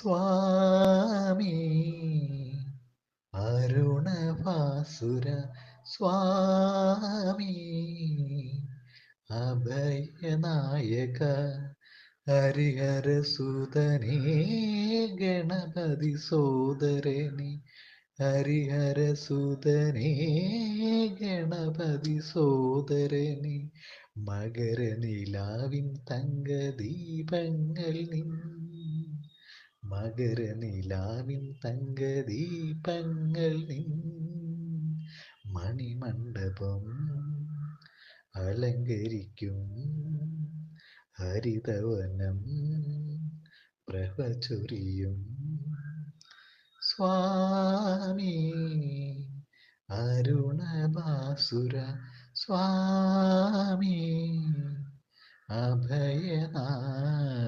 സ്വാമി. അരുണവാസുര സ്വാമി. അഭയനായക ഹരിഹരസുതനേ ഗണപതി സോദരനെ. ഹരിഹരസുതനേ ഗണപതി സോദരനെ. മകരനിലാവിൻ തങ്ക ദീപങ്ങൾ തങ്കദീപങ്ങൾ നിൻ മകരനിലാവിൻ തങ്കദീപങ്ങൾ നിൻ മണിമണ്ഡപം അലങ്കരിക്കും ഹരിതവനം പ്രഭചൊരിയും സ്വാമി അരുണഭാസുര സ്വാമി അഭയനായക